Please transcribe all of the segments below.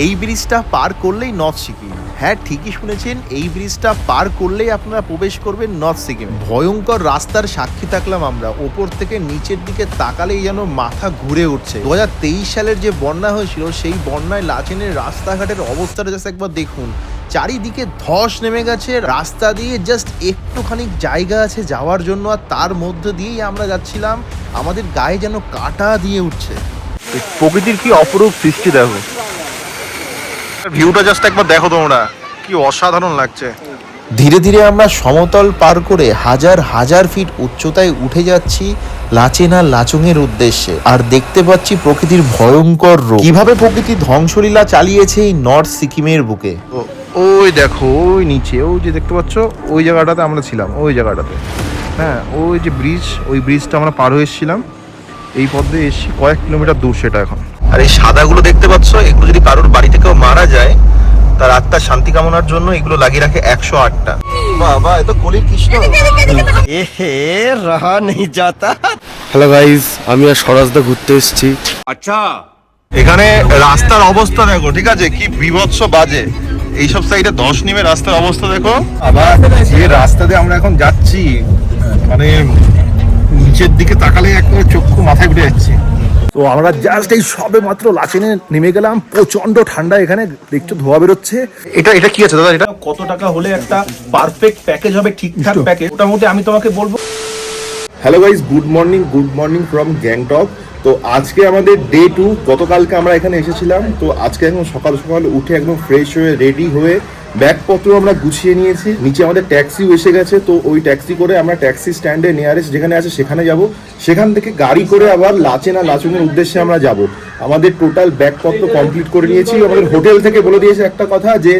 এই ব্রিজটা পার করলেই নর্থ সিকিম হ্যাঁ ঠিকই শুনেছেন, এই ব্রিজটা পার করলেই আপনারা প্রবেশ করবেন নর্থ সিকিম ভয়ঙ্কর রাস্তার সাক্ষী থাকলাম আমরা। ওপর থেকে নিচের দিকে তাকালেই যেন মাথা ঘুরে উঠছে। দু হাজার তেইশ সালের যে বন্যা হয়েছিল, সেই বন্যায় লাচেনের রাস্তাঘাটের অবস্থাটা জাস্ট একবার দেখুন। চারিদিকে ধস নেমে গেছে, রাস্তা দিয়ে জাস্ট একটুখানি জায়গা আছে যাওয়ার জন্য আর তার মধ্যে দিয়েই আমরা যাচ্ছিলাম। আমাদের গায়ে যেন কাটা দিয়ে উঠছে। প্রকৃতির কি অপরূপ সৃষ্টি দেখো। ভিউটা জাস্ট একবার দেখো তোমরা। কি অসাধারণ লাগছে। ধীরে ধীরে আমরা সমতল পার করে হাজার হাজার ফিট উচ্চতায় উঠে যাচ্ছি লাচেনা লাচুংয়ের উদ্দেশ্যে। আর দেখতে পাচ্ছি প্রকৃতির ভয়ঙ্কর রূপ। কীভাবে প্রকৃতি ধ্বংসলীলা চালিয়েছে এই নর্থ সিকিমের বুকে? ওই দেখো ওই নিচে ওই যে দেখতে পাচ্ছ ওই জায়গাটাতে আমরা ছিলাম ওই জায়গাটাতে। হ্যাঁ ওই যে ব্রিজ ওই ব্রিজটা আমরা পার হয়ে এসেছিলাম। এই পথ দিয়ে এসেছি কয়েক কিলোমিটার দূর সেটা এখন। আর এই সাদাগুলো দেখতে পাচ্ছ এগুলো যদি কারোর বাড়িতে কেউ মারা যায় তার আত্মার শান্তি কামনার জন্য এগুলো লাগিয়ে রাখে একশো আটটা। বাবা এ তো কলির কৃষ্ণ। এহে রহা নেই যাতা হ্যালো গাইজ আমি আর সরাজদা ঘুরতে এসেছি। আচ্ছা। এখানে রাস্তার অবস্থা দেখো ঠিক আছে? কি বিভৎস বাজে। এইসব সাইডে দশ নেমে রাস্তার অবস্থা দেখো। আবার যে রাস্তা দিয়ে আমরা এখন যাচ্ছি মানে নিচের দিকে তাকালে একবারে চক্ষু মাথায় উঠে যাচ্ছে। তো আমরা জাস্ট এই সবে মাত্র লাচেনে নেমে গেলাম। প্রচণ্ড ঠান্ডা এখানে দেখছ ধোয়া বেরোচ্ছে। এটা এটা কি আছে দাদা? এটা কত টাকা হলে একটা পারফেক্ট প্যাকেজ হবে ঠিকঠাক প্যাকেজ মোটামুটি আমি তোমাকে বলব hello guys good morning good morning from Gangtok তো আজকে আমাদের ডে টু গতকালকে আমরা এখানে এসেছিলাম, তো আজকে একদম সকাল সকাল উঠে একদম ফ্রেশ হয়ে রেডি হয়ে ব্যাগপত্র আমরা গুছিয়ে নিয়েছি। নিচে আমাদের ট্যাক্সিও এসে গেছে, তো ওই ট্যাক্সি করে আমরা ট্যাক্সি স্ট্যান্ডে নিয়ারেস্ট যেখানে আছে সেখানে যাব। সেখান থেকে গাড়ি করে আবার লাচেনা লাচুংয়ের উদ্দেশ্যে আমরা যাব। আমাদের টোটাল ব্যাগপত্র কমপ্লিট করে নিয়েছি। আমাদের হোটেল থেকে বলে দিয়েছে একটা কথা যে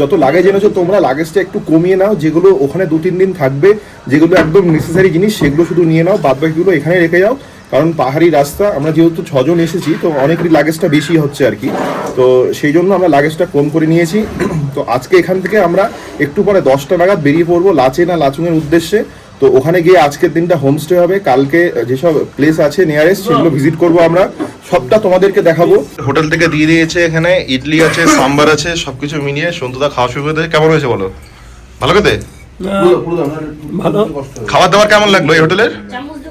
যত লাগেজ এনেছো তোমরা লাগেজটা একটু কমিয়ে নাও, যেগুলো ওখানে দু তিন দিন থাকবে, যেগুলো একদম নেসেসারি জিনিস, সেগুলো শুধু নিয়ে নাও বাদ বাকিগুলো এখানে রেখে যাও। কারণ পাহাড়ি রাস্তা আমরা যেহেতু ছজন এসেছি তো অনেকেরই লাগেজটা বেশি হচ্ছে আর কি। তো সেই জন্য আমরা লাগেজটা কম করে নিয়েছি। তো আজকে এখান থেকে আমরা একটু পরে দশটা নাগাদ বেরিয়ে পড়ব লাচে না লাচুংয়ের উদ্দেশ্যে। তো ওখানে গিয়ে আজকের দিনটা হোমস্টে হবে। কালকে যেসব প্লেস আছে নিয়ারেস্ট সেগুলো ভিজিট করব আমরা। সবটা তোমাদেরকে দেখাবো। হোটেল থেকে দিয়ে দিয়েছে এখানে ইডলি আছে সাম্বার আছে সবকিছু মিলিয়ে। সন্তুদা খাওয়া শুরু করে কেমন হয়েছে বলো? ভালো খেতে? ভালো। খাবার দাবার কেমন লাগল এই হোটেলের? খাওয়া-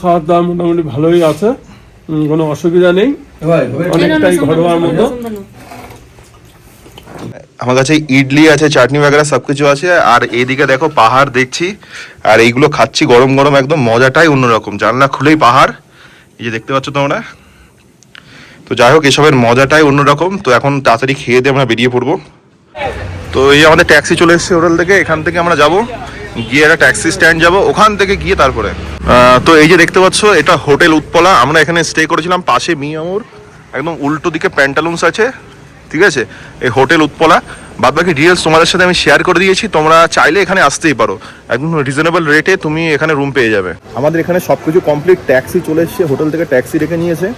খাওয়ার দাওয়া মোটামুটি ভালোই আছে। কোনো অসুবিধা নেই। অনেকটাই ঘরোয়ার মতো। আমার কাছে ইডলি আছে চাটনি বাগেরা সবকিছু আছে। আর এইদিকে দেখো পাহাড় দেখছি। আর এইগুলো খাচ্ছি গরম গরম একদম মজাটাই অন্যরকম। জানলা খুলেই পাহাড়। এই যে দেখতে পাচ্ছ তোমরা? তো যাই হোক এসবের মজাটাই অন্যরকম। তো এখন তাড়াতাড়ি খেয়ে দিয়ে আমরা বেরিয়ে পড়ব। তো এই আমাদের ট্যাক্সি চলে এসেছে হোটেল থেকে, এখান থেকে আমরা যাব। গিয়ে একটা ট্যাক্সি স্ট্যান্ড যাব, ওখান থেকে গিয়ে তারপরে। তো এই যে দেখতে পাচ্ছ, এটা হোটেল উৎপলা। আমরা এখানে স্টে করেছিলাম পাশে মিয়ামুর একদম উল্টো দিকে প্যান্টালুন্স আছে, ঠিক আছে? এই হোটেল উৎপলা। বাদ বাকি ডিটেলস তোমাদের সাথে আমি শেয়ার করে দিয়েছি, তোমরা চাইলে এখানে আসতেই পারো। একদম রিজনেবল রেটে তুমি এখানে রুম পেয়ে যাবে। আমাদের এখানে সবকিছু কমপ্লিট ট্যাক্সি চলে এসেছে, হোটেল থেকে ট্যাক্সি রেখে নিয়েছে।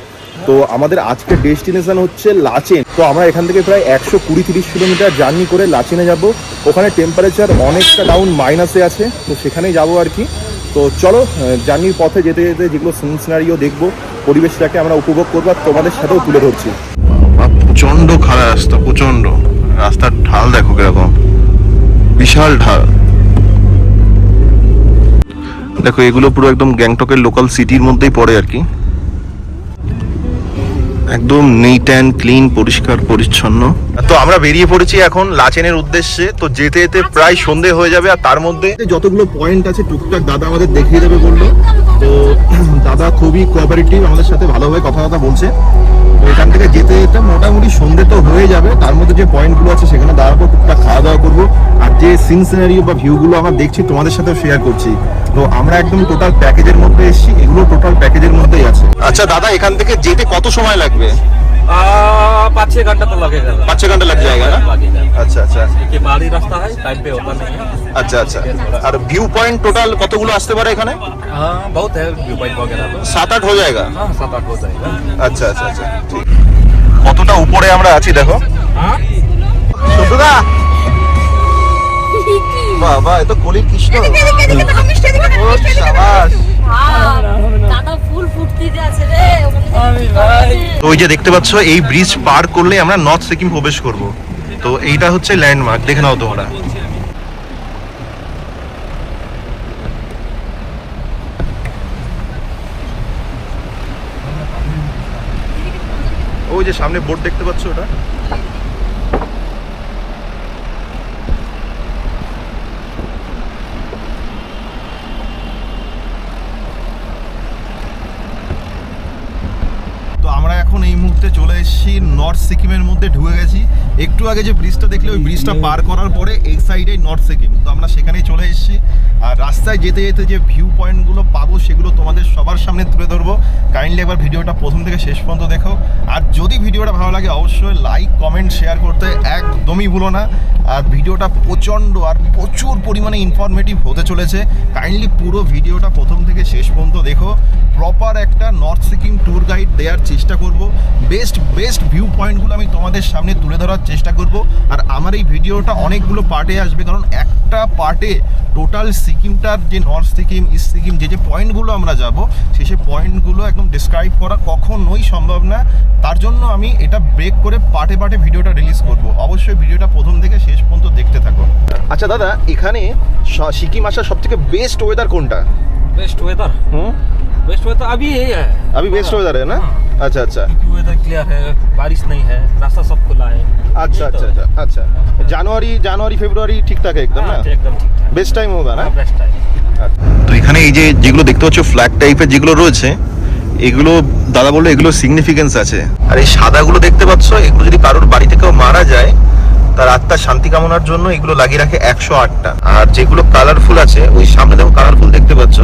তো আমাদের আজকের ডেস্টিনেশন হচ্ছে লাচেন। তো আমরা এখান থেকে প্রায় একশো কুড়ি তিরিশ কিলোমিটার জার্নি করে লাচেনে যাব। ওখানে টেম্পারেচার অনেকটা ডাউন মাইনাসে আছে। তো সেখানেই যাব আর কি। তো চলো জার্নির পথে যেতে যেতে যেগুলো সিন সিনারিও দেখব, পরিবেশটাকে আমরা উপভোগ করব আর তোমাদের সাথেও তুলে ধরছি। প্রচণ্ড খারাপ রাস্তা প্রচণ্ড রাস্তার ঢাল দেখো কীরকম। বিশাল ঢাল। দেখো, এগুলো পুরো একদম গ্যাংটকের লোকাল সিটির মধ্যেই পড়ে আর কি। একদম নিট অ্যান্ড ক্লিন পরিষ্কার পরিচ্ছন্ন। তো আমরা বেরিয়ে পড়েছি এখন লাচেনের উদ্দেশ্যে। তো যেতে যেতে প্রায় সন্ধে হয়ে যাবে আর তার মধ্যে যতগুলো পয়েন্ট আছে টুকটাক দাদা আমাদের দেখিয়ে দেবে বলল। তো দাদা খুবই কোঅপারেটিভ আমাদের সাথে ভালোভাবে কথা কথা বলছে। তো এখান থেকে যেতে যেতে মোটামুটি সন্ধে তো হয়ে যাবে। তার মধ্যে যে পয়েন্টগুলো আছে সেখানে দাঁড়াবো টুকটাক খাওয়া দাওয়া করব। আর যে সিন সিনারিও বা ভিউগুলো আমরা দেখছি তোমাদের সাথেও শেয়ার করছি। তো আমরা একদম টোটাল প্যাকেজের মধ্যে এসেছি এগুলো টোটাল প্যাকেজের মধ্যেই আছে আচ্ছা দাদা এখান থেকে যেতে কত সময় লাগবে आ, पाँच छह घंटा तो लगेगा पाँच छह घंटा लग जाएगा ना लगेगा আচ্ছা আচ্ছা क्योंकि पहाड़ी रास्ता है टाइम पे होता नहीं है আচ্ছা আচ্ছা আর ভিউ পয়েন্ট টোটাল কতগুলো আসতে পারে এখানে हाँ बहुत है व्यू पॉइंट वगैरह तो। সাত আট হয়ে যায়গা हाँ सात आठ हो जाएगा আচ্ছা আচ্ছা আচ্ছা ঠিক কতটা উপরে আমরা আছি দেখো हाँ সন্তুদা বাবা এ তো কলির কৃষ্ণ তো ওই যে দেখতে পাচ্ছ এই ব্রিজ পার করলে আমরা নর্থ সিকিম প্রবেশ করব। তো এইটা হচ্ছে ল্যান্ডমার্ক দেখে নাও তোমরা। ওই যে সামনে বোর্ড দেখতে পাচ্ছ ওটা তো আমরা এখন এই মুহূর্তে চলে এসেছি নর্থ সিকিমের মধ্যে ঢুকে গেছি। একটু আগে যে ব্রিজটা দেখলে ওই ব্রিজটা পার করার পরে এই সাইডে নর্থ সিকিম তো আমরা সেখানেই চলে এসেছি। আর রাস্তায় যেতে যেতে যে ভিউ পয়েন্টগুলো পাবো সেগুলো তোমাদের সবার সামনে তুলে ধরবো। কাইন্ডলি একবার ভিডিওটা প্রথম থেকে শেষ পর্যন্ত দেখো। আর যদি ভিডিওটা ভালো লাগে অবশ্যই লাইক কমেন্ট শেয়ার করতে একদমই ভুলো না। আর ভিডিওটা প্রচণ্ড আর প্রচুর পরিমাণে ইনফরমেটিভ হতে চলেছে। কাইন্ডলি পুরো ভিডিওটা প্রথম থেকে শেষ পর্যন্ত দেখো। প্রপার একটা নর্থ সিকিম ট্যুর গাইড দেওয়ার চেষ্টা করব। বেস্ট বেস্ট ভিউ পয়েন্টগুলো আমি তোমাদের সামনে তুলে ধরার করার চেষ্টা করব। আর আমার এই ভিডিওটা অনেকগুলো পার্টে আসবে কারণ একটা পার্টে টোটাল সিকিমটার যে নর্থ সিকিম ইস্ট সিকিম যে যে পয়েন্টগুলো আমরা যাব সেই সেই পয়েন্টগুলো একদম ডিসক্রাইব করা কখনোই সম্ভব না। তার জন্য আমি এটা ব্রেক করে পার্টে পার্টে ভিডিওটা রিলিজ করব। অবশ্যই ভিডিওটা প্রথম থেকে শেষ পর্যন্ত দেখতে থাকো আচ্ছা দাদা এখানে সিকিম আসার সবথেকে বেস্ট ওয়েদার কোনটা? Best weather hmm? Best weather अभी यही है अभी बेस्ट वेदर है ना अच्छा अच्छा क्योंकि वेदर क्लियर है बारिश नहीं है रास्ता सब खुला है अच्छा यही तो अच्छा है। अच्छा अच्छा जनवरी जनवरी फरवरी ठीक ठाक है एकदम हाँ, ना एकदम ठीक ठाक বেস্ট টাইম होगा না बेस्ट टाइम তো এখানে এই যে যেগুলো দেখতে পাচ্ছ ফ্ল্যাগ টাইপের যেগুলো রয়েছে এগুলো দাদা বললো এগুলো সিগনিফিকেন্স আছে আর এই সাদাগুলো দেখতে পাচ্ছ এগুলো যদি কারোর বাড়িতে কেউ মারা যায় তার আত্মার শান্তি কামনার জন্য এগুলো লাগিয়ে রাখে একশো আটটা। আর যেগুলো কালারফুল আছে, ওই সামনে দেখো কালারফুল দেখতে পাচ্ছ,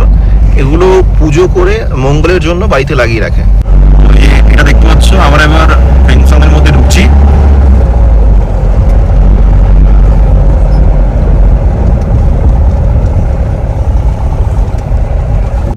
এগুলো পুজো করে মঙ্গলের জন্য বাড়িতে লাগিয়ে রাখে। এটা দেখতে পাচ্ছ, আমরা এবার ফেংসংয়ের মধ্যে ঢুকছি।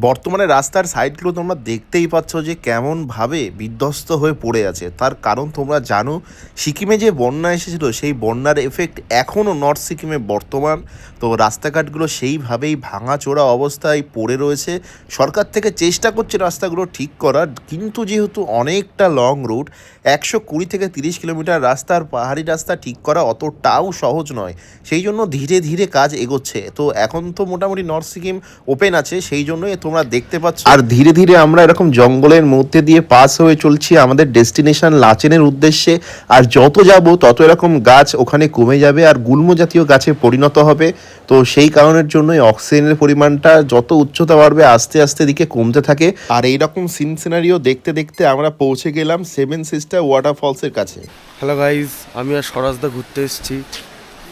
বর্তমানে রাস্তার সাইডগুলো তোমরা দেখতেই পাচ্ছ যে কেমনভাবে বিধ্বস্ত হয়ে পড়ে আছে। তার কারণ তোমরা জানো, সিকিমে যে বন্যা এসেছিল, সেই বন্যার এফেক্ট এখনও নর্থ সিকিমে বর্তমান। তো রাস্তাঘাটগুলো সেইভাবেই ভাঙাচোরা অবস্থায় পড়ে রয়েছে। সরকার থেকে চেষ্টা করছে রাস্তাগুলো ঠিক করার, কিন্তু যেহেতু অনেকটা লং রুট একশো কুড়ি থেকে তিরিশ কিলোমিটার রাস্তার পাহাড়ি রাস্তা ঠিক করা অতটাও সহজ নয়। সেই জন্য ধীরে ধীরে কাজ এগোচ্ছে। তো এখন তো মোটামুটি নর্থ সিকিম ওপেন আছে, সেই জন্যই তোমরা দেখতে পাচ্ছ। আর ধীরে ধীরে আমরা এরকম জঙ্গলের মধ্যে দিয়ে পাস হয়ে চলছি আমাদের ডেস্টিনেশন লাচেনের উদ্দেশ্যে। আর যত যাব তত এরকম গাছ ওখানে কমে যাবে আর গুল্ম জাতীয় গাছে পরিণত হবে। তো সেই কারণের জন্যই অক্সিজেনের পরিমাণটা যত উচ্চতা বাড়বে আস্তে আস্তে দিকে কমতে থাকে। আর এইরকম সিন সিনারিও দেখতে দেখতে আমরা পৌঁছে গেলাম সেভেন সিস্টার ওয়াটারফলসের কাছে। হ্যালো গাইজ আমি আর স্বরাজদা ঘুরতে এসেছি।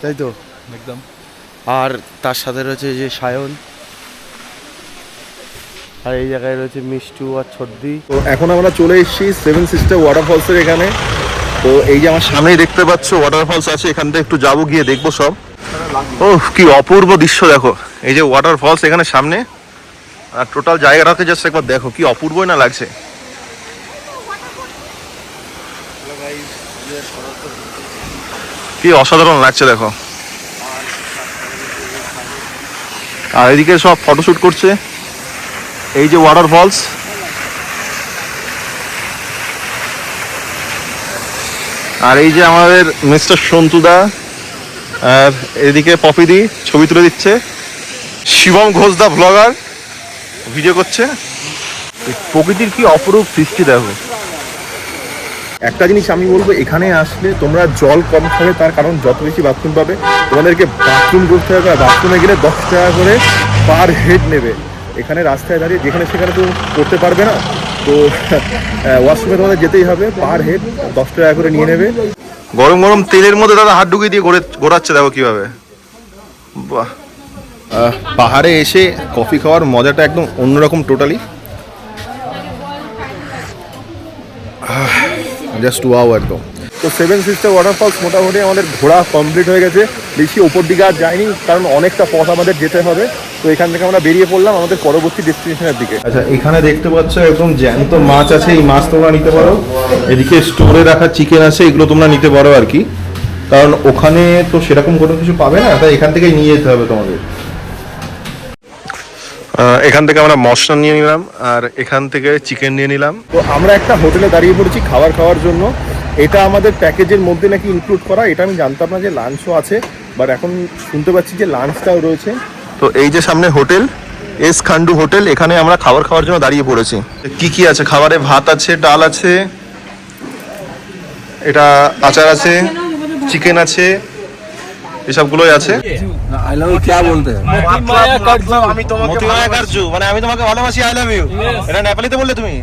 তাই তো? একদম। আর তার সাথে রয়েছে যে সায়ন। আর এই জায়গায় রয়েছে মিষ্টু আর ছদ্দি। তো এখন আমরা চলে এসেছি সেভেন সিস্টার ওয়াটারফলসের এখানে। তো এই যে আমার সামনেই দেখতে পাচ্ছ ওয়াটারফলস আছে, এখান থেকে একটু যাব, গিয়ে দেখব সব। ও কি অপূর্ব দৃশ্য, দেখো। এই যে ওয়াটারফলস এখানে সামনে, আর টোটাল জায়গাটাকে জাস্ট একবার দেখো, কি অপূর্বই না লাগছে। কি অসাধারণ লাগছে, দেখো। আর এদিকে সব ফটোশুট করছে। এই যে ওয়াটার ফলস আর এই যে আমাদের মিস্টার সন্তুদা, আর এদিকে পপিদি ছবি তুলে দিচ্ছে। শিবম ঘোষ দা ব্লগার ভিডিও করছে। প্রকৃতির কি অপরূপ সৃষ্টি দেখো। একটা জিনিস আমি বলব, এখানে আসলে তোমরা জল কম খাবে, তার কারণ যত বেশি বাথরুম পাবে, তোমাদেরকে বাথরুম করতে হবে, আর বাথরুমে গেলে দশ টাকা করে পার হেড নেবে। এখানে রাস্তায় দাঁড়িয়ে যেখানে সেখানে তো করতে পারবে না। তো ওয়াশরুমে তোমাদের যেতেই হবে পার হেড দশ টাকা করে নিয়ে নেবে। গরম গরম তেলের মধ্যে দাদা হাত ঢুকিয়ে দিয়ে ঘোরে ঘোরাচ্ছে দেখো কীভাবে। বাহ। পাহাড়ে এসে কফি খাওয়ার মজাটা একদম অন্যরকম টোটালি জাস্ট ওয়াও একদম। তো সেভেন সিস্টার ওয়াটারফলস মোটামুটি আমাদের ঘোরা কমপ্লিট হয়ে গেছে। বেশি ওপর দিকে আর যায়নি কারণ অনেকটা পথ আমাদের যেতে হবে। তো এখান থেকে আমরা বেরিয়ে পড়লাম আমাদের পরবর্তী ডেস্টিনেশনের দিকে। আচ্ছা এখানে দেখতে পাচ্ছ একদম জ্যান্ত মাছ আছে এই মাছ তোমরা নিতে পারো। এদিকে স্টোরে রাখা চিকেন আছে এগুলো তোমরা নিতে পারো আর কি। কারণ ওখানে তো সেরকম কোনো কিছু পাবে না তাই এখান থেকেই নিয়ে যেতে হবে তোমাদের। এখান থেকে আমরা মশলা নিয়ে নিলাম আর এখান থেকে চিকেন নিয়ে নিলাম। তো আমরা একটা হোটেলে দাঁড়িয়ে পড়েছি খাবার খাওয়ার জন্য। এটা আমাদের প্যাকেজের মধ্যে নাকি ইনক্লুড করা এটা আমি জানতাম না যে লাঞ্চও আছে বাট এখন শুনতে পাচ্ছি যে লাঞ্চটাও রয়েছে। তো এই যে সামনে হোটেল এস খান্ডু হোটেল এখানে আমরা খাবার খাওয়ার জন্য দাঁড়িয়ে পড়েছি। কি কি আছে? খাবারে ভাত আছে ডাল আছে এটা আচার আছে চিকেন আছে এসবগুলোই আছে। আমি তোমাকে মানে আমি তোমাকে ভালোবাসি আই লাভ ইউ এটা নেপালিতে বললে তুমি?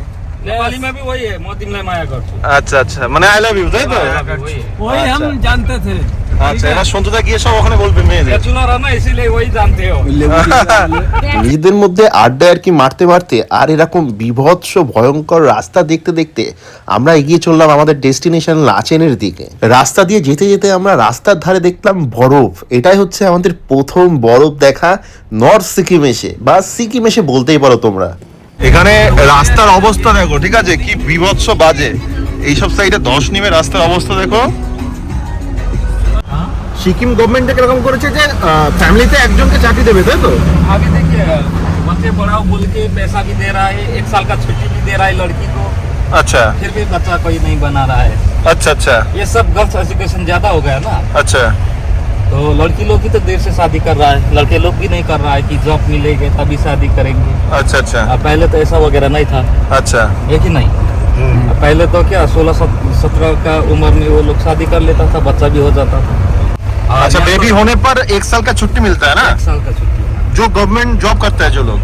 নিজেদের মধ্যে আড্ডা আর কি মারতে মারতে আর এরকম বিভৎস ভয়ঙ্কর রাস্তা দেখতে দেখতে আমরা এগিয়ে চললাম আমাদের ডেস্টিনেশন লাচেনের দিকে। রাস্তা দিয়ে যেতে যেতে আমরা রাস্তার ধারে দেখলাম বরফ। এটাই হচ্ছে আমাদের প্রথম বরফ দেখা নর্থ সিকিম এসে বা সিকিম এসে বলতেই পারো তোমরা। এখানে রাস্তার অবস্থা দেখো ঠিক আছে কি বিভৎস বাজে এইসব সাইডে ধস নেমে রাস্তার অবস্থা দেখো সিকিম গভর্নমেন্ট কিরকম করেছে যে ফ্যামিলিতে একজনকে চাকরি দেবে তাই তো आगे देखिए बच्चे पढ़ाओ बोल के पैसा भी दे रहा है एक साल का छुट्टी भी दे रहा है लड़की को আচ্ছা फिर भी बच्चा कोई नहीं बना रहा है আচ্ছা আচ্ছা ये सब गर्ल्स एजुकेशन ज्यादा हो गया ना আচ্ছা तो लड़की लोग की तो देर से शादी कर रहा है। लड़के लोग भी नहीं कर रहा है कि जॉब मिलेगी तभी शादी करेंगे। अच्छा अच्छा। आ, पहले तो ऐसा वगैरह नहीं था। अच्छा। ये कि नहीं? हम्म। आ, पहले तो क्या सोलह सत्रह का उम्र में वो लोग शादी कर लेता था बच्चा भी हो जाता था। अच्छा हाँ, बेबी होने पर एक साल का छुट्टी मिलता है ना? एक साल का छुट्टी। जो गवर्नमेंट जॉब करता है जो लोग।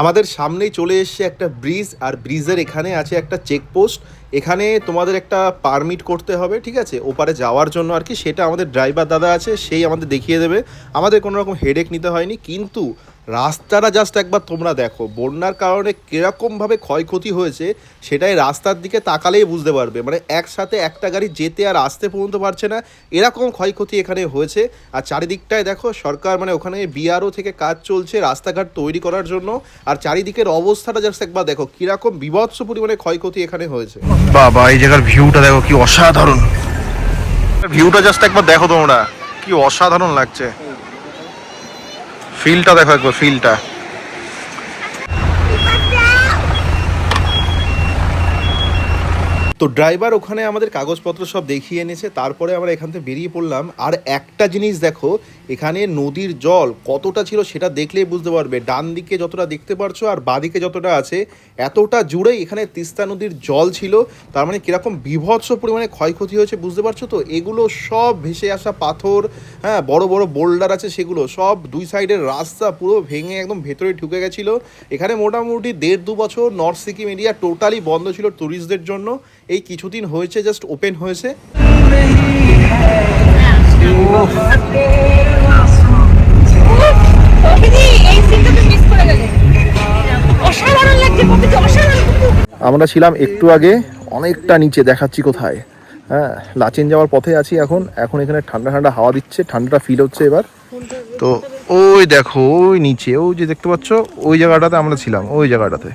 আমাদের সামনেই চলে এসছে একটা ব্রিজ আর ব্রিজের এখানে আছে একটা চেকপোস্ট এখানে তোমাদের একটা পারমিট করতে হবে, ঠিক আছে? ওপারে যাওয়ার জন্য আর কি। সেটা আমাদের ড্রাইভার দাদা আছে, সেই আমাদের দেখিয়ে দেবে। আমাদের কোনো রকম হেডেক নিতে হয়নি, কিন্তু রাস্তাটা জাস্ট একবার তোমরা দেখো। বন্যার কারণে কীরকমভাবে ক্ষয়ক্ষতি হয়েছে, সেটাই রাস্তার দিকে তাকালেই বুঝতে পারবে। মানে একসাথে একটা গাড়ি যেতে আর আসতে পর্যন্ত পারছে না। এরকম ক্ষয়ক্ষতি এখানে হয়েছে। আর চারিদিকটায় দেখো, সরকার মানে ওখানে বিআরও থেকে কাজ চলছে রাস্তাঘাট তৈরি করার জন্য। আর চারিদিকের অবস্থাটা জাস্ট একবার দেখো, কীরকম বিভৎস পরিমাণে ক্ষয়ক্ষতি এখানে হয়েছে। বাবা, এই জায়গার ভিউটা দেখো, কি অসাধারণ। ভিউটা জাস্ট একবার দেখো তোমরা, কি অসাধারণ লাগছে। ফিলটা দেখো একবার ফিলটা তো ড্রাইভার ওখানে আমাদের কাগজপত্র সব দেখিয়ে এনেছে, তারপরে আমরা এখান থেকে বেরিয়ে পড়লাম। আর একটা জিনিস দেখো, এখানে নদীর জল কতটা ছিল সেটা দেখলেই বুঝতে পারবে। ডান দিকে যতটা দেখতে পারছ আর বাদিকে যতটা আছে, এতটা জুড়েই এখানে তিস্তা নদীর জল ছিল। তার মানে কীরকম বিভৎস পরিমাণে ক্ষয়ক্ষতি হয়েছে, বুঝতে পারছ তো? এগুলো সব ভেসে আসা পাথর হ্যাঁ বড় বড় বোল্ডার আছে সেগুলো, সব দুই সাইডের রাস্তা পুরো ভেঙে একদম ভেতরে ঢুকে গেছিল। এখানে মোটামুটি দেড় দু বছর নর্থ সিকিম এরিয়া টোটালি বন্ধ ছিল ট্যুরিস্টদের জন্য। এই কিছুদিন হয়েছে জাস্ট ওপেন হয়েছে। আমরা ছিলাম একটু আগে, অনেকটা নিচে, দেখাচ্ছি কোথায়। হ্যাঁ লাচেন যাওয়ার পথে আছি এখন। এখন এখানে ঠান্ডা ঠান্ডা হাওয়া দিচ্ছে, ঠান্ডাটা ফিল হচ্ছে এবার। তো ওই দেখো, ওই নিচে, ওই যে দেখতে পাচ্ছ, ওই জায়গাটাতে আমরা ছিলাম, ওই জায়গাটাতে।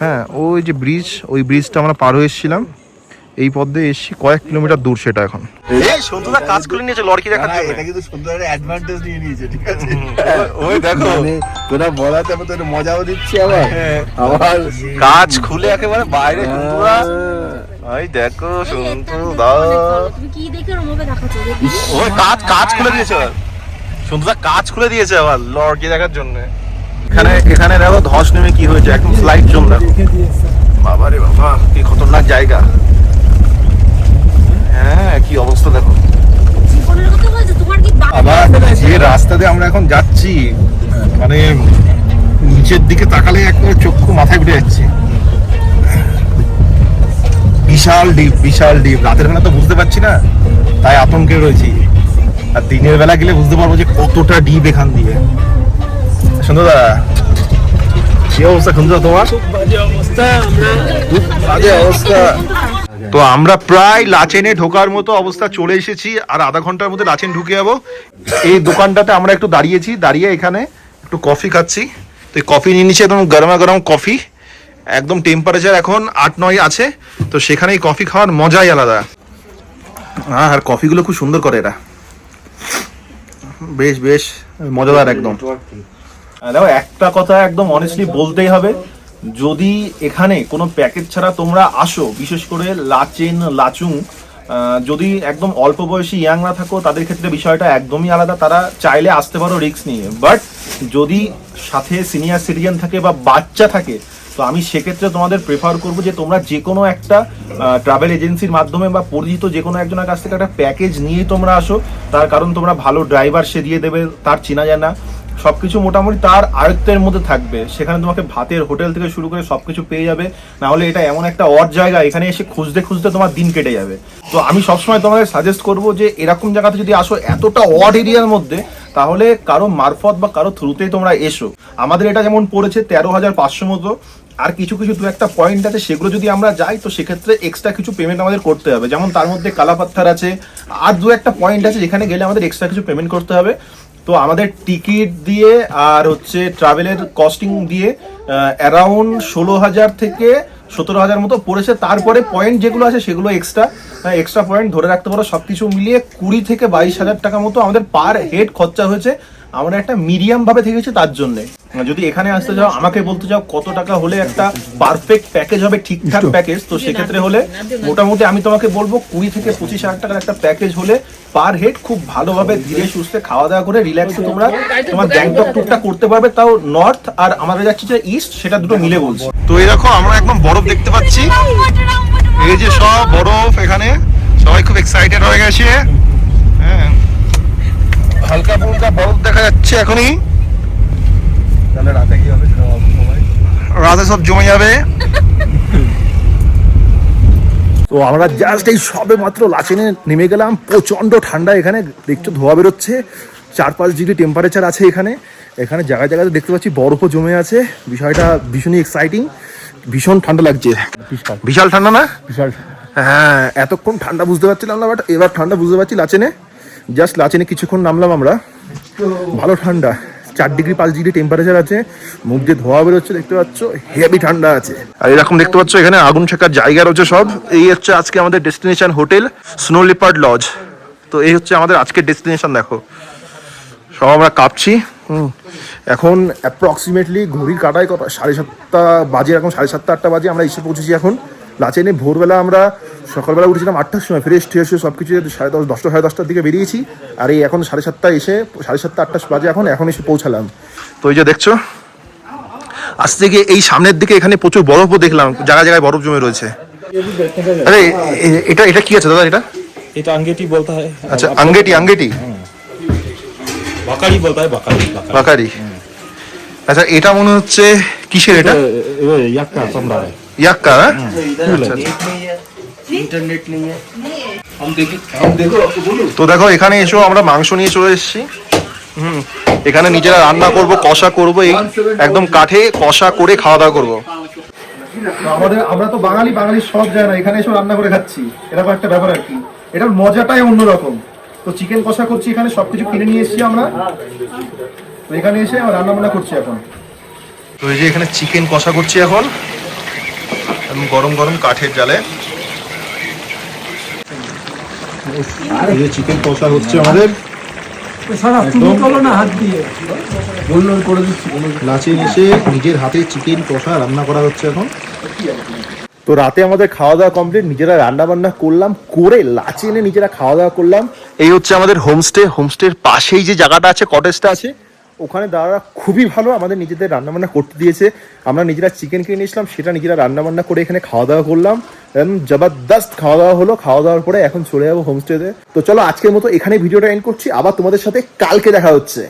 হ্যাঁ ওই যে ব্রিজ ওই ব্রিজটা আমরা পার হয়ে এসেছিলাম। এই পথ দিয়ে এসেছি কয়েক কিলোমিটার দূর সেটা এখন। এই সন্তুদা কাজ করে নিয়েছে লড়কি দেখার জন্য এটা কিন্তু সুন্দর অ্যাডভান্টেজ নিয়ে নিয়েছে ঠিক আছে? ওই দেখো। মানে তোরা বলাতে আমি তোর মজাও দিচ্ছি আবার। আবার কাজ খুলে একেবারে বাইরে সন্তুদা ওই দেখো সন্তুদা তুমি কি দেখে রুমকে দেখাচ্ছো? ওই কাজ কাজ খুলে দিয়েছে আবার। সন্তুদা কাজ খুলে দিয়েছে আবার লড়কি দেখার জন্য। এখানে এখানে দেখো ধস নেমে কি হয়েছে একদম স্লাইড দেখো। বাবা রে বাবা কি খতরনাক জায়গা। হ্যাঁ কি অবস্থা দেখো। আবার যে রাস্তাতে আমরা এখন যাচ্ছি মানে নিচের দিকে তাকালে একবার চক্ষু মাথায় উঠে যাচ্ছে। বিশাল ডিপ বিশাল ডিপ। রাতের বেলা তো বুঝতে পারছি না তাই আতঙ্কে রয়েছি। আর দিনের বেলা গেলে বুঝতে পারব যে কতটা ডিপ এখান দিয়ে। সুন্দর দাদা কি অবস্থা? সুন্দর তোমার? বাজে অবস্থা তো আমরা প্রায় লাচেনে ঢোকার মতো অবস্থা চলে এসেছি আর আধা ঘণ্টার মধ্যে লাচেন ঢুকে যাব। এই দোকানটাতে আমরা একটু দাঁড়িয়েছি দাঁড়িয়ে এখানে একটু কফি খাচ্ছি। তো এই কফি নিয়ে নিচ্ছি একদম গরমা গরম কফি একদম টেম্পারেচার এখন আট নয় আছে তো সেখানে এই কফি খাওয়ার মজাই আলাদা। হ্যাঁ আর কফিগুলো খুব সুন্দর করে এরা। বেশ বেশ মজাদার একদম। দেখো একটা কথা একদম অনেস্টলি বলতেই হবে যদি এখানে কোনো প্যাকেজ ছাড়া তোমরা আসো, বিশেষ করে লাচেন, লাচুং যদি একদম অল্প বয়সী ইয়াং না থাকো, তাদের ক্ষেত্রে বিষয়টা একদমই আলাদা। তারা চাইলে আসতে পারো রিস্ক নিয়ে। বাট যদি সাথে সিনিয়র সিটিজেন থাকে বা বাচ্চা থাকে, তো আমি সেক্ষেত্রে তোমাদের প্রেফার করব যে তোমরা যে কোনো একটা ট্রাভেল এজেন্সির মাধ্যমে বা পরিচিত যে কোনো একজনের কাছ থেকে একটা প্যাকেজ নিয়েই তোমরা আসো। তার কারণ তোমরা ভালো ড্রাইভার সে দিয়ে দেবে, তার চেনা জানা। সবকিছু মোটামুটি তার আয়ত্তের মধ্যে থাকবে। সেখানে তোমাকে ভাতের হোটেল থেকে শুরু করে সবকিছু পেয়ে যাবে। না হলে এটা এমন একটা অড জায়গা, এখানে এসে খুঁজতে খুঁজতে তোমার দিন কেটে যাবে। তো আমি সবসময় তোমাকে সাজেস্ট করব যে, এরকম জায়গাতে যদি আসো এতটা অড এরিয়ার মধ্যে, তাহলে কারও মারফত বা কারও থ্রুতেই তোমরা এসো। আমাদের এটা যেমন পড়েছে তেরো হাজার পাঁচশো মতো, আর কিছু কিছু দু একটা পয়েন্ট আছে, সেগুলো যদি আমরা যাই, তো সেক্ষেত্রে এক্সট্রা কিছু পেমেন্ট আমাদের করতে হবে। যেমন তার মধ্যে কালাপাত্থার আছে, আর দু একটা পয়েন্ট আছে, যেখানে গেলে আমাদের এক্সট্রা কিছু পেমেন্ট করতে হবে। তো আমাদের টিকিট দিয়ে আর হচ্ছে ট্রাভেলের কস্টিং দিয়ে অ্যারাউন্ড ষোলো হাজার থেকে সতেরো হাজার মতো পড়েছে। তারপরে পয়েন্ট যেগুলো আছে সেগুলো এক্সট্রা এক্সট্রা পয়েন্ট ধরে রাখতে পারো। সব কিছু মিলিয়ে কুড়ি থেকে বাইশ হাজার টাকা মতো আমাদের পার হেড খরচা হয়েছে। আমরা একটা মিডিয়াম ভাবে থেকেছি তার জন্য। যদি এখানে আসতে যাও আমাকে বলতে যাও কত টাকা হলে একটা পারফেক্ট প্যাকেজ হবে ঠিকঠাক প্যাকেজ তো সেক্ষেত্রে হলে মোটামুটি আমি তোমাকে বলব কুড়ি থেকে পঁচিশ হাজার টাকার একটা প্যাকেজ হলে পার হেড খুব ভালোভাবে ধীরে সুস্থে খাওয়া দাওয়া করে রিল্যাক্সে তোমরা তোমার গ্যাংটক ট্যুরটা করতে পারবে। তাও নর্থ আর আমাদের যাচ্ছে যে ইস্ট সেটা দুটো মিলে বলছি। তো এই দেখো আমরা একদম বরফ দেখতে পাচ্ছি। এই যে সব বরফ এখানে সবাই খুব এক্সাইটেড হয়ে গেছে। হ্যাঁ। হালকা ফুলকা বরফ দেখা যাচ্ছে এখনই। তাহলে রাতে কি হবে রাতে সব জমে যাবে। তো আমরা জাস্ট এই সবে মাত্র লাচেনে নেমে গেলাম। প্রচণ্ড ঠান্ডা এখানে দেখছ ধোয়া বেরোচ্ছে। চার পাঁচ ডিগ্রি টেম্পারেচার আছে এখানে। এখানে জায়গায় জায়গাতে দেখতে পাচ্ছি বরফও জমে আছে। বিষয়টা ভীষণই এক্সাইটিং ভীষণ ঠান্ডা লাগছে। বিশাল। ঠান্ডা না? বিশাল। হ্যাঁ। এতক্ষণ ঠান্ডা বুঝতে পারছিলাম না বাট এবার ঠান্ডা বুঝতে পারছি লাচেনে। জাস্ট লাচেনে কিছুক্ষণ নামলাম আমরা। ভালো ঠান্ডা। চার ডিগ্রি পাঁচ ডিগ্রি টেম্পারেচার আছে। মুখ দিয়ে ধোয়া বেরোচ্ছে, দেখতে পাচ্ছ? হেভি ঠান্ডা আছে। আর এরকম দেখতে পাচ্ছ, এখানে আগুন শেখার জায়গা রয়েছে সব। এই হচ্ছে আজকে আমাদের destination hotel snow leopard lodge তো এই হচ্ছে আমাদের আজকের ডেস্টিনেশন দেখো। সব আমরা কাঁপছি। এখন অ্যাপ্রক্সিমেটলি ঘড়ির কাটায় কত সাড়ে সাতটা বাজে এখন সাড়ে সাতটা, আটটা বাজে আমরা এসে পৌঁছেছি এখন। লাচেনে ভোরবেলা আমরা সকালবেলা উঠেছিলাম আটটার সময় ফ্রেশ ট্রেশ সব কিছু সাড়ে দশ দশটা সাড়ে দশটার দিকে বেরিয়েছি। আর এই এখন সাড়ে সাতটা এসে সাড়ে সাতটা আটটা বাজে এখন এখন এসে পৌঁছালাম। তো এই যে দেখছ আজ থেকে এই সামনের দিকে এখানে প্রচুর বরফও দেখলাম জায়গায় জায়গায় বরফ জমে রয়েছে। আরে এটা এটা কি আছে দাদা এটা? এটা আঙ্গেটি বলতে হয়। আচ্ছা আঙ্গেটি আঙ্গেটি। বাকারি বলতে হয় বাকারি বাকারি। আচ্ছা এটা মনে হচ্ছে কিসের এটা? চামড়া আচ্ছা, ইন্টারনেট নিয়ে তো দেখো এখানে এসো আমরা মাংস নিয়ে চলে এসেছি। হুম এখানে নিজেরা রান্না করব কষা করব এই একদম কাঠে কষা করে খাওয়া দাওয়া করব। আমাদের আমরা তো বাঙালি বাঙালি সব যায় না এখানে এসে রান্না করে খাচ্ছি। এরকম একটা ব্যাপার আর কি। এটার মজাটাই অন্যরকম। তো চিকেন কষা করছি এখানে সবকিছু কিনে নিয়ে এসেছি আমরা। তো এখানে এসে রান্না বান্না করছি এখন। তো এই যে এখানে চিকেন কষা করছি এখন। একদম গরম গরম কাঠের জালে। এই যে চিকেন কষা হচ্ছে আমাদের। লাচে এসে নিজের হাতে চিকেন কষা রান্না করা হচ্ছে এখন। তো রাতে আমাদের খাওয়া দাওয়া কমপ্লিট নিজেরা রান্না বান্না করলাম করে লাচে এনে নিজেরা খাওয়া দাওয়া করলাম। এই হচ্ছে আমাদের হোমস্টে হোমস্টের পাশেই যে জায়গাটা আছে কটেজটা আছে ওখানে দাদারা খুবই ভালো, আমাদের নিজেদের রান্নাবান্না করতে দিয়েছে। আমরা নিজেরা চিকেন কিনে নিয়েছিলাম সেটা নিজেরা রান্নাবান্না করে এখানে খাওয়া দাওয়া করলাম জবরদস্ত খাওয়া দাওয়া হলো খাওয়া দাওয়ার পরে এখন চলে যাব হোমস্টেতে তো। চলো আজকের মতো এখানে ভিডিওটা এন্ড করছি, আবার তোমাদের সাথে কালকে দেখা হচ্ছে।